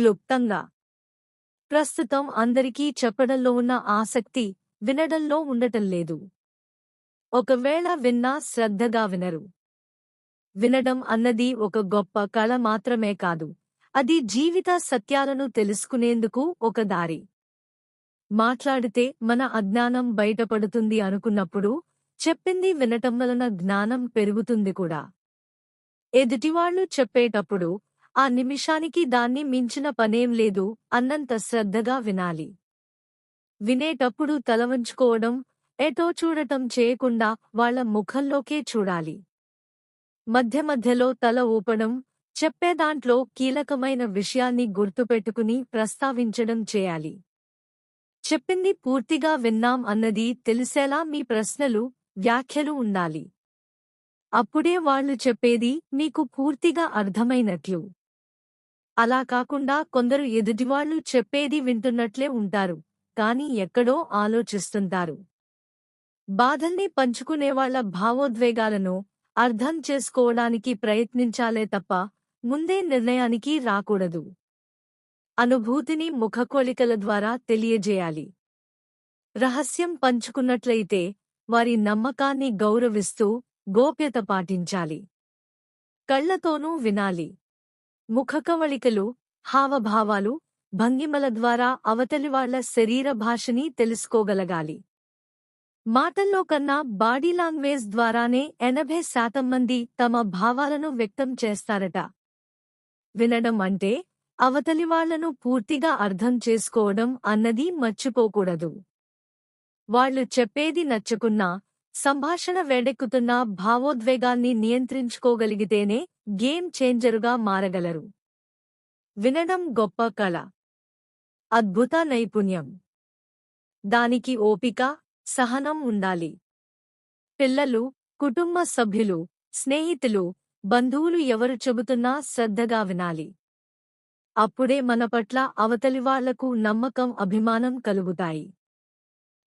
క్లుప్తంగా. ప్రస్తుతం అందరికీ చెప్పడంలో ఉన్న ఆసక్తి వినడంలో ఉండటం లేదు. ఒకవేళ విన్నా శ్రద్ధగా వినరు. వినడం అన్నది ఒక గొప్ప కళ మాత్రమే కాదు. అది జీవిత సత్యాలను తెలుసుకునేందుకు ఒక దారి. మాట్లాడితే మన అజ్ఞానం బయటపడుతుంది అనుకున్నప్పుడు చెప్పింది వినటం వలన జ్ఞానం పెరుగుతుంది కూడా. ఎదుటివాళ్ళు చెప్పేటప్పుడు ఆ నిమిషానికి దాన్ని మించిన పనేం లేదు అన్నంత శ్రద్ధగా వినాలి. వినేటప్పుడు తలవంచుకోవడం ఎటో చూడటం చేయకుండా వాళ్ళ ముఖంలోకే చూడాలి. మధ్య మధ్యలో తల ఊపడం చెప్పేదాంట్లో కీలకమైన విషయాన్ని గుర్తుపెట్టుకుని ప్రస్తావించడం చేయాలి. చెప్పింది పూర్తిగా విన్నాం అన్నది తెలిసేలా మీ ప్రశ్నలు వ్యాఖ్యలు ఉండాలి. అప్పుడే వాళ్ళు చెప్పేది మీకు పూర్తిగా అర్థమైనట్లు. అలా కాకుండా కొందరు ఎదుటివాళ్ళు చెప్పేది వింటున్నట్లే ఉంటారు కాని ఎక్కడో ఆలోచిస్తుంటారు. బాధల్ని పంచుకునేవాళ్ళ భావోద్వేగాలను అర్థం చేసుకోవడానికి ప్రయత్నించాలే తప్ప ముందే నిర్ణయానికి రాకూడదు. అనుభూతిని ముఖకోలికల ద్వారా తెలియజేయాలి. రహస్యం పంచుకున్నట్లయితే వారి నమ్మకాన్ని గౌరవిస్తూ గోప్యత పాటించాలి. కళ్ళతోనూ వినాలి. ముఖకవళికలు హావభావాలు భంగిమల ద్వారా అవతలివాళ్ళ శరీర భాషని తెలుసుకోగలగాలి. మాటల్లో కన్నా బాడీ లాంగ్వేజ్ ద్వారానే ఎనభై శాతం మంది తమ భావాలను వ్యక్తం చేస్తారట. వినడం అంటే అవతలివాళ్ళను పూర్తిగా అర్థం చేసుకోవడం అన్నది మర్చిపోకూడదు. వాళ్ళు చెప్పేది నచ్చకున్నా సంభాషణ వేడెక్కుతున్న భావోద్వేగాన్ని నియంత్రించుకోగలిగితేనే గేమ్ చేంజరుగా మారగలరు. వినడం గొప్ప కళ. అద్భుత నైపుణ్యం. దానికి ఓపిక సహనం ఉండాలి. పిల్లలు కుటుంబ సభ్యులు స్నేహితులు బంధువులు ఎవరు చెబుతున్నా శ్రద్ధగా వినాలి. అప్పుడే మన పట్ల అవతలివాళ్ళకు నమ్మకం అభిమానం కలుగుతాయి.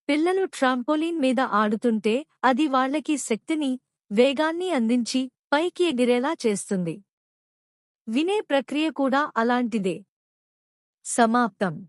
పిల్లలు ట్రాంపోలిన్ మీద ఆడుతుంటే అది వాళ్ళకి శక్తిని వేగాన్ని అందించి పైకి ఎగిరేలా చేస్తుంది. వినే ప్రక్రియ కూడా అలాంటిదే. సమాప్తం.